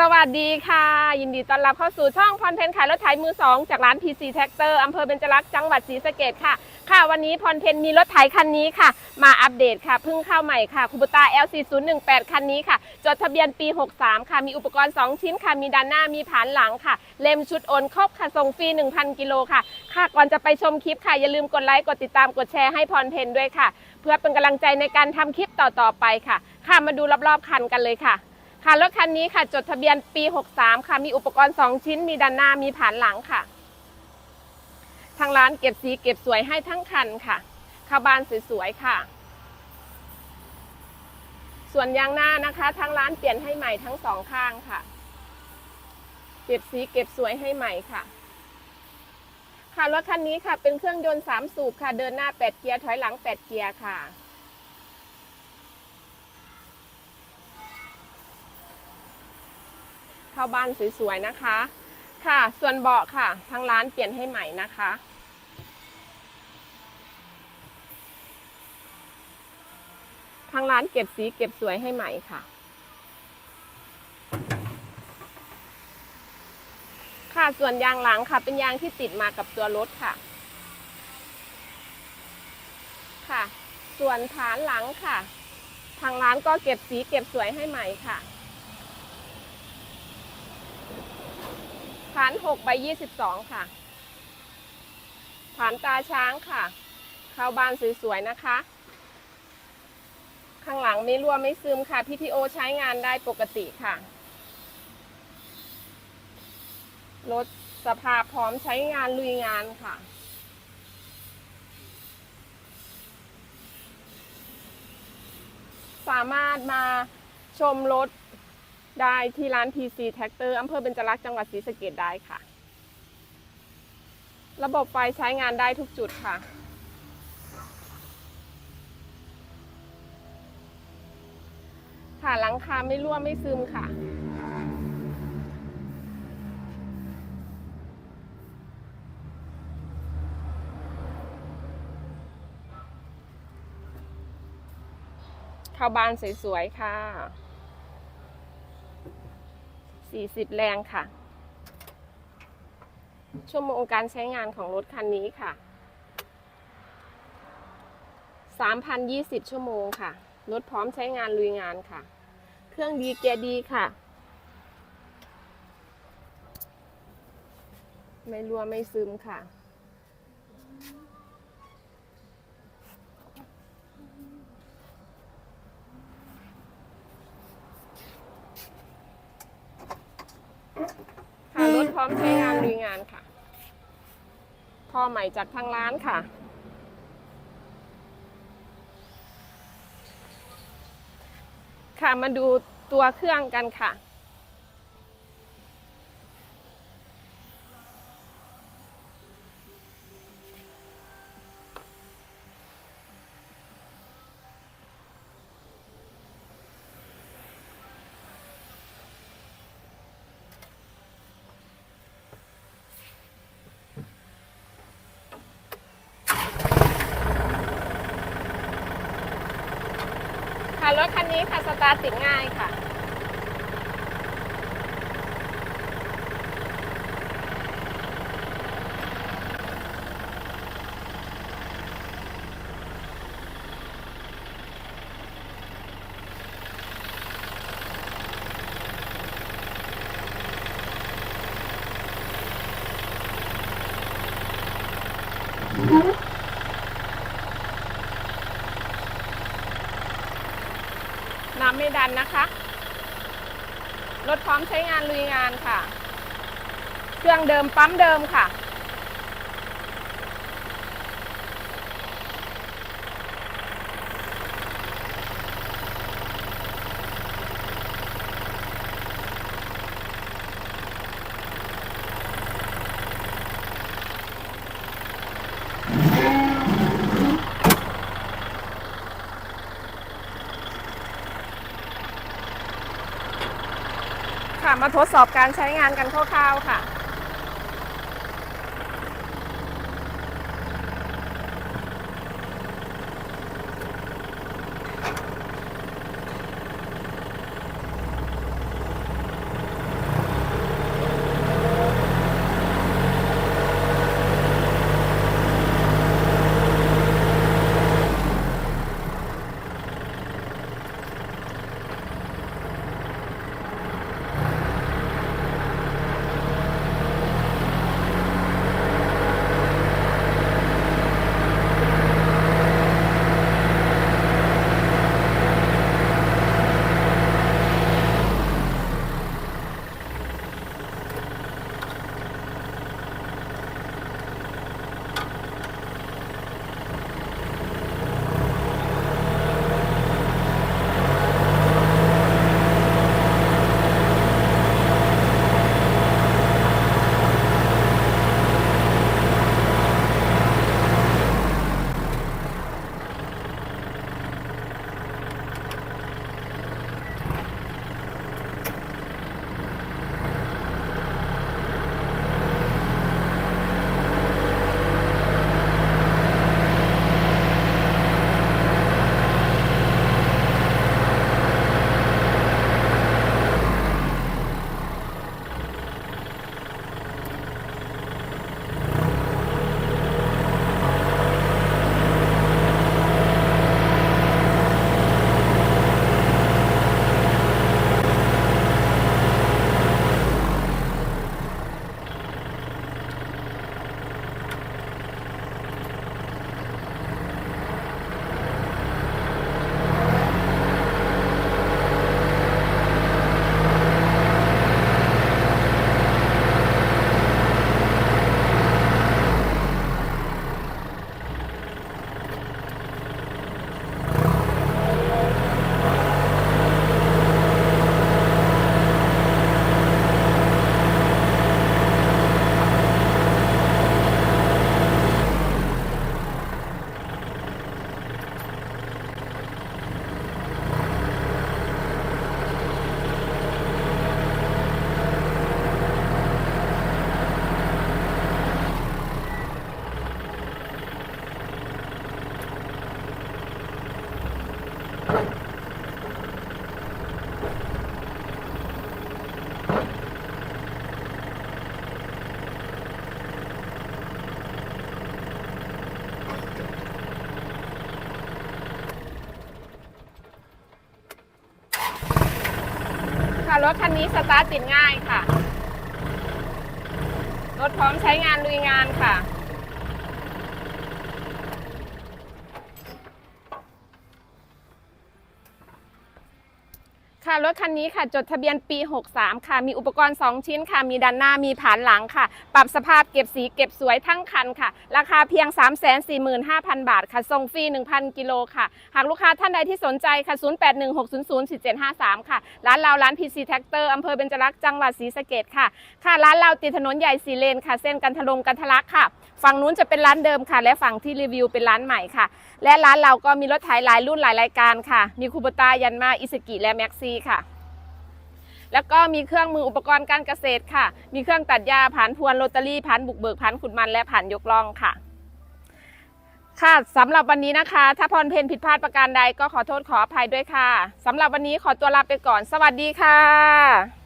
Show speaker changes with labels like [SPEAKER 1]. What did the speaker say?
[SPEAKER 1] สวัสดีค่ะ ยินดีต้อนรับเข้าสู่ช่องพรเพนขายรถไถมือ2จากร้าน PC Tractor อำเภอเบญจรักษ์จังหวัดศรีสะเกดค่ะ ค่ะ วันนี้พรเพนมีรถไถคันนี้ค่ะ มาอัปเดตค่ะเพิ่งเข้าใหม่ค่ะคูบูต้า LC018 คันนี้ค่ะ จดทะเบียนปี 63 ค่ะ มีอุปกรณ์ 2 ชิ้นค่ะ มีด้านหน้ามีผานหลังค่ะ เล่มชุดโอนครบค่ะส่งฟรี 1,000 กิโลค่ะ ค่ะก่อนจะไปชมคลิปค่ะอย่าลืมกดไลค์กดติดตามกดแชร์ให้พรเพนด้วยค่ะ เพื่อเป็นกำลังใจในการทำคลิปต่อๆไปค่ะ ค่ะมาดูรอบๆคันกันเลยค่ะ ค่ะรถคันนี้ค่ะ จดทะเบียนปี 63 ค่ะ มีอุปกรณ์ 2 ชิ้น มีด้านหน้า มีผานหลังค่ะ ทางร้านเก็บสีเก็บสวยให้ทั้งคันค่ะขาบานสวยๆค่ะ ส่วนยางหน้านะคะทางร้านเปลี่ยนให้ใหม่ทั้งสองข้างค่ะ เก็บสีเก็บสวยให้ใหม่ค่ะ ค่ะรถคันนี้ค่ะ เป็นเครื่องยนต์3สูบค่ะ เดินหน้า 8 เกียร์ถอยหลัง 8 เกียร์ค่ะ เข้าบ้านสวยๆนะคะ ค่ะ ส่วนเบาะค่ะ ทางร้านเปลี่ยนให้ใหม่นะคะ ทางร้านเก็บสีเก็บสวยให้ใหม่ค่ะ ค่ะส่วนยางหลังค่ะ เป็นยางที่ติดมากับตัวรถค่ะ ค่ะ ส่วนฐานหลังค่ะ ทางร้านก็เก็บสีเก็บสวยให้ใหม่ค่ะ ฐาน6ใบ22ค่ะ ฐานตาช้างค่ะ เข้าบานสวยๆนะคะ ข้างหลังไม่รั่วไม่ซึมค่ะ PTO ใช้งานได้ปกติค่ะรถสภาพพร้อมใช้งานลุยงานค่ะ สามารถมาชมรถ ได้ที่ร้าน TC Tractor อำเภอเบญจรักษ์จังหวัดศรีสะเกดได้ค่ะ ระบบไฟใช้งานได้ทุกจุดค่ะค่ะหลังคาไม่รั่วไม่ซึมค่ะเข้าบ้านสวยๆค่ะ 40 แรงค่ะ ชั่วโมงการใช้งานของรถคันนี้ค่ะ 3,020 ชั่วโมงค่ะ รถพร้อมใช้งานลุยงานค่ะ เครื่องดีเกียร์ดีค่ะ ไม่รั่วไม่ซึมค่ะ ค่ะ ร้อมใช้งานลุยงานค่ะท่อใหม่จากทางร้านค่ะ ค่ะมาดูตัวเครื่องกันค่ะ ค่ะรถคันนี้ค่ะสตาร์ทติดง่ายค่ะ น้ำไม่ดันนะคะ รถพร้อมใช้งานลุยงานค่ะ เครื่องเดิมปั๊มเดิมค่ะ ค่ะ มาทดสอบการใช้งานกันคร่าวๆค่ะ รถคันนี้สตาร์ทติดง่ายค่ะ รถพร้อมใช้งานลุยงานค่ะ ค่ะรถคันนี้ค่ะจดทะเบียนปี 63 ค่ะ มีอุปกรณ์ 2 ชิ้นค่ะ มีด้านหน้ามีผานหลังค่ะ ปรับสภาพเก็บสีเก็บสวยทั้งคันค่ะ ราคาเพียง 345,000 บาทค่ะส่งฟรี 1,000 กิโลค่ะ หากลูกค้าท่านใดที่สนใจค่ะ 0816004753 ค่ะ ร้านเราร้าน PC Tractor อำเภอเบญจรักษ์จังหวัดศรีสะเกดค่ะ ค่ะ ร้านเราติดถนนใหญ่สีเลนค่ะ เส้นกันทะลงกันทะลักค่ะ ฝั่งนู้นจะเป็นร้านเดิมค่ะ และฝั่งที่รีวิวเป็นร้านใหม่ค่ะ และร้านเราก็มีรถไถหลายรุ่นหลายรายการค่ะ มีคูบต้ายันมาอิสกิและแม็กซีค่ะ แล้วก็มีเครื่องมืออุปกรณ์การเกษตรค่ะ มีเครื่องตัดหญ้าผ่านพวนโรตารี่ผ่านบุกเบิกผ่านขุดมันและผ่านยกล่องค่ะ ค่ะสำหรับวันนี้นะคะ ถ้าพรเพนผิดพลาดประการใดก็ขอโทษขออภัยด้วยค่ะสำหรับวันนี้ขอตัวลาไปก่อน สวัสดีค่ะ